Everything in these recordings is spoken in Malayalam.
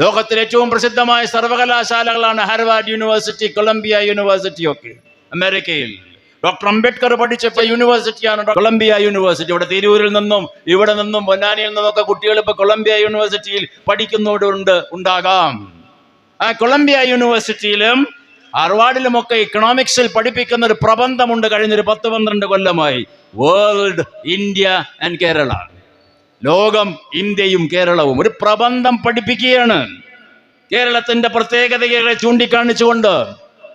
ലോകത്തിലെ ഏറ്റവും പ്രസിദ്ധമായ സർവകലാശാലകളാണ് ഹാർവാർഡ് യൂണിവേഴ്സിറ്റി കൊളംബിയ യൂണിവേഴ്സിറ്റി ഒക്കെ. അമേരിക്കയിൽ. ഡോക്ടർ അംബേദ്കർ പഠിച്ചപ്പോൾ യൂണിവേഴ്സിറ്റിയാണ് കൊളംബിയ യൂണിവേഴ്സിറ്റി. ഇവിടെ തിരൂരിൽ നിന്നും ഇവിടെ നിന്നും പൊന്നാനിയിൽ നിന്നും ഒക്കെ കുട്ടികൾ ഇപ്പൊ കൊളംബിയ യൂണിവേഴ്സിറ്റിയിൽ പഠിക്കുന്നവരുണ്ട് ഉണ്ടാകാം. ആ കൊളംബിയ യൂണിവേഴ്സിറ്റിയിലും ഹാർവാർഡിലുമൊക്കെ ഇക്കണോമിക്സിൽ പഠിപ്പിക്കുന്ന ഒരു പ്രബന്ധമുണ്ട് കഴിഞ്ഞൊരു പത്ത് പന്ത്രണ്ട് കൊല്ലമായി. വേൾഡ് ഇന്ത്യ ആൻഡ് കേരള ലോകം ഇന്ത്യയും കേരളവും ഒരു പ്രബന്ധം പഠിപ്പിക്കുകയാണ്. കേരളത്തിന്റെ പ്രത്യേകതകളെ ചൂണ്ടിക്കാണിച്ചുകൊണ്ട്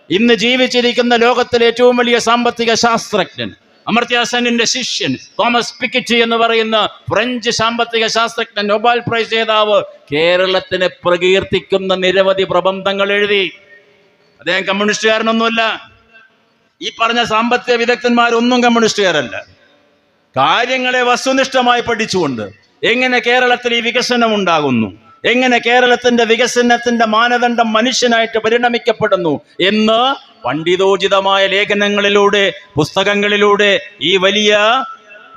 ഇന്ന് ജീവിച്ചിരിക്കുന്ന ലോകത്തിലെ ഏറ്റവും വലിയ സാമ്പത്തിക ശാസ്ത്രജ്ഞൻ അമർത്യാസനിന്റെ ശിഷ്യൻ തോമസ് പിക്കിറ്റി എന്ന് പറയുന്ന ഫ്രഞ്ച് സാമ്പത്തിക ശാസ്ത്രജ്ഞൻ നൊബാൽ പ്രൈസ് ജേതാവ് കേരളത്തിനെ പ്രകീർത്തിക്കുന്ന നിരവധി പ്രബന്ധങ്ങൾ എഴുതി. അദ്ദേഹം കമ്മ്യൂണിസ്റ്റുകാരനൊന്നുമല്ല. ഈ പറഞ്ഞ സാമ്പത്തിക വിദഗ്ധന്മാരൊന്നും കമ്മ്യൂണിസ്റ്റുകാരല്ല. കാര്യങ്ങളെ വസ്തുനിഷ്ഠമായി പഠിച്ചുകൊണ്ട് എങ്ങനെ കേരളത്തിൽ ഈ വികസനം ഉണ്ടാകുന്നു? എങ്ങനെ കേരളത്തിന്റെ വികസനത്തിന്റെ മാനദണ്ഡം മനുഷ്യനായിട്ട് പരിണമിക്കപ്പെടുന്നു എന്ന് പണ്ഡിതോചിതമായ ലേഖനങ്ങളിലൂടെ പുസ്തകങ്ങളിലൂടെ ഈ വലിയ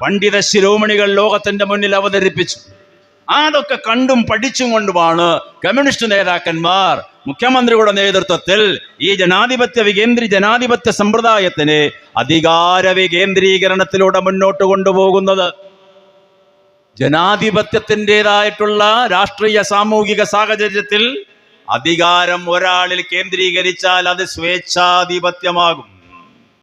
പണ്ഡിത ശിരോമണികൾ ലോകത്തിന്റെ മുന്നിൽ അവതരിപ്പിച്ചു. അതൊക്കെ കണ്ടും പഠിച്ചും കൊണ്ടുമാണ് കമ്മ്യൂണിസ്റ്റ് നേതാക്കന്മാർ മുഖ്യമന്ത്രിയുടെ നേതൃത്വത്തിൽ ഈ ജനാധിപത്യ വികേന്ദ്രി ജനാധിപത്യ സമ്പ്രദായത്തിന് അധികാര വികേന്ദ്രീകരണത്തിലൂടെ മുന്നോട്ട് കൊണ്ടുപോകുന്നത്. ജനാധിപത്യത്തിന്റെതായിട്ടുള്ള രാഷ്ട്രീയ സാമൂഹിക സാഹചര്യത്തിൽ അധികാരം ഒരാളിൽ കേന്ദ്രീകരിച്ചാൽ അത് സ്വേച്ഛാധിപത്യമാകും.